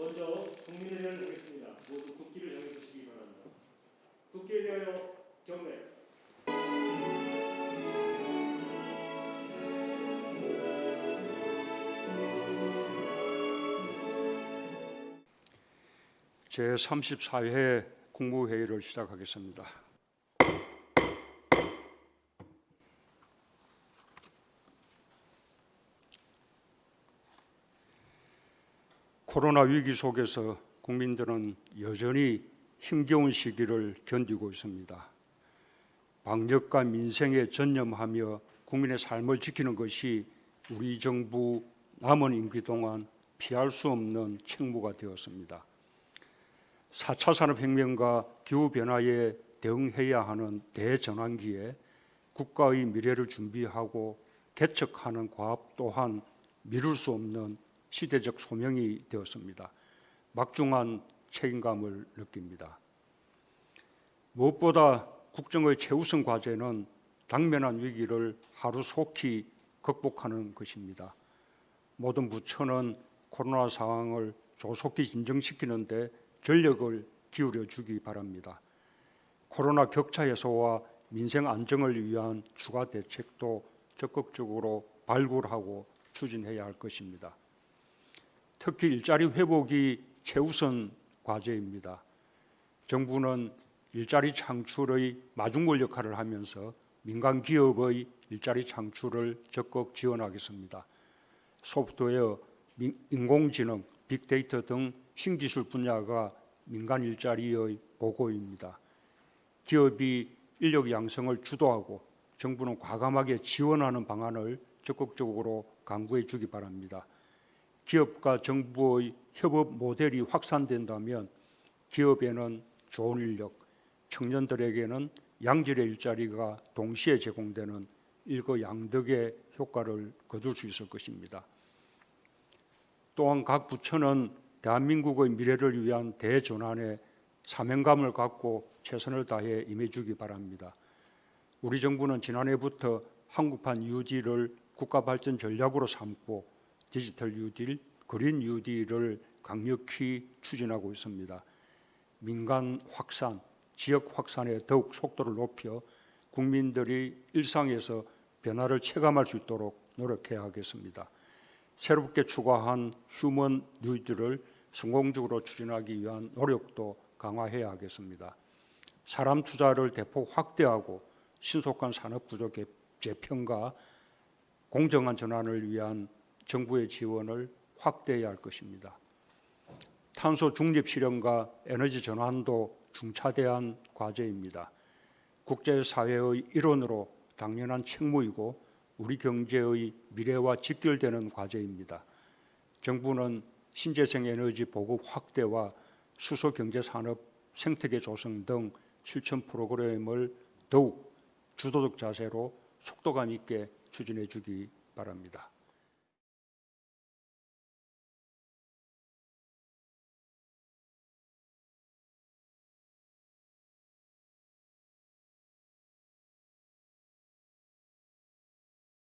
먼저 국민의례를 하겠습니다. 모두 국기를 향해 주시기 바랍니다. 국기에 대하여 경례. 제 34회 국무회의를 시작하겠습니다. 코로나 위기 속에서 국민들은 여전히 힘겨운 시기를 견디고 있습니다. 방역과 민생에 전념하며 국민의 삶을 지키는 것이 우리 정부 남은 임기 동안 피할 수 없는 책무가 되었습니다. 4차 산업혁명과 기후변화에 대응해야 하는 대전환기에 국가의 미래를 준비하고 개척하는 과업 또한 미룰 수 없는 시대적 소명이 되었습니다. 막중한 책임감을 느낍니다. 무엇보다 국정의 최우선 과제는 당면한 위기를 하루속히 극복하는 것입니다. 모든 부처는 코로나 상황을 조속히 진정시키는데 전력을 기울여 주기 바랍니다. 코로나 격차 해소와 민생 안정을 위한 추가 대책도 적극적으로 발굴하고 추진해야 할 것입니다. 특히 일자리 회복이 최우선 과제입니다. 정부는 일자리 창출의 마중물 역할을 하면서 민간 기업의 일자리 창출을 적극 지원하겠습니다. 소프트웨어, 민- 인공지능, 빅데이터 등 신기술 분야가 민간 일자리의 보고입니다. 기업이 인력 양성을 주도하고 정부는 과감하게 지원하는 방안을 적극적으로 강구해 주기 바랍니다. 기업과 정부의 협업 모델이 확산된다면 기업에는 좋은 인력, 청년들에게는 양질의 일자리가 동시에 제공되는 일거양득의 효과를 거둘 수 있을 것입니다. 또한 각 부처는 대한민국의 미래를 위한 대전환에 사명감을 갖고 최선을 다해 임해주기 바랍니다. 우리 정부는 지난해부터 한국판 뉴딜을 국가 발전 전략으로 삼고 디지털 뉴딜, 그린 뉴딜을 강력히 추진하고 있습니다. 민간 확산, 지역 확산에 더욱 속도를 높여 국민들이 일상에서 변화를 체감할 수 있도록 노력해야 하겠습니다. 새롭게 추가한 휴먼 뉴딜을 성공적으로 추진하기 위한 노력도 강화해야 하겠습니다. 사람 투자를 대폭 확대하고 신속한 산업 구조 개- 재편과 공정한 전환을 위한 정부의 지원을 확대해야 할 것입니다. 탄소 중립 실현과 에너지 전환도 중차대한 과제입니다. 국제사회의 일원으로 당연한 책무이고 우리 경제의 미래와 직결되는 과제입니다. 정부는 신재생 에너지 보급 확대와 수소 경제 산업 생태계 조성 등 실천 프로그램을 더욱 주도적 자세로 속도감 있게 추진해 주기 바랍니다.